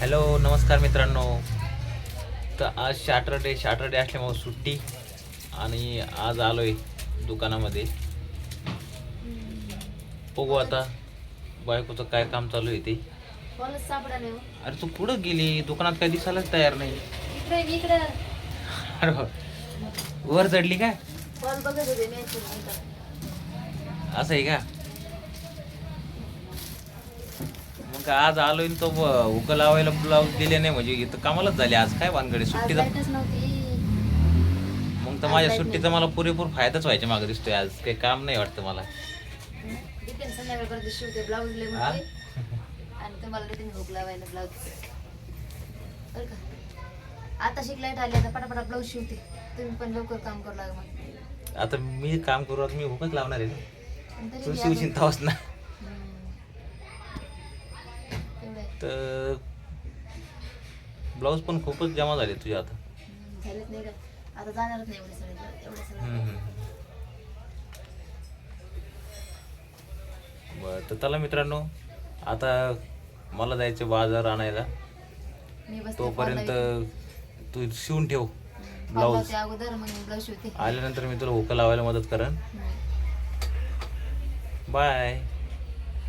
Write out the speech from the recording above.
Hello नमस्कार मित्रांनो. तर आज सॅटरडे सॅटरडे असल्यामुळे सुट्टी आणि आज आलोय दुकानामध्ये. बघू आता बायकोचं काय काम चालू आहे ते. बॉलच सापडा नाही हो. अरे तू कुठं गेली? दुकानात काय दिसायलाच तयार नाही. इकडे इकडे. अरे वा. वर चढली काय? बॉल बघत होते मॅच असं आहे का? मग आज आलोय आणि तो उकं लावायला ब्लाऊज दिले नाही म्हणजे इथं कामालाच झाले. आज काय वानगडे? सुट्टीचा लाईटच नव्हती. मग तर माझ्या सुट्टीचा मला पुरेपूर फायदाच व्हायचा मागे दिसतोय. आज काही काम नाही वाटतं मला. संध्याकाळपर्यंत शिवते ब्लाऊज लय हा? मोठे आणि तुम्हाला हुक लावायला ब्लाऊज बरं का? आता आली आता पटापटा ब्लाऊज शिवते. तुम्ही पण लवकर काम करू लागा आता मी काम करू आता मी हुकच लावणार आहे तू शिवशील तवाच ना. तर ब्लाऊज पण खूपच जमा झाले तुझे आता. हम्म, झालेच नाही का? आता जाणारच नाही एवढे सगळे एवढे सगळे हम्म, हम्म. बरं तर चला मित्रांनो आता मला जायचं बाजार आणायला. मी तोपर्यंत तू शिवून ठेव ब्लाऊज. ब्लाऊज अगोदर मग ब्लाऊज शिवते. आल्यानंतर मी तुला हुकं लावायला मदत करेन. बाय.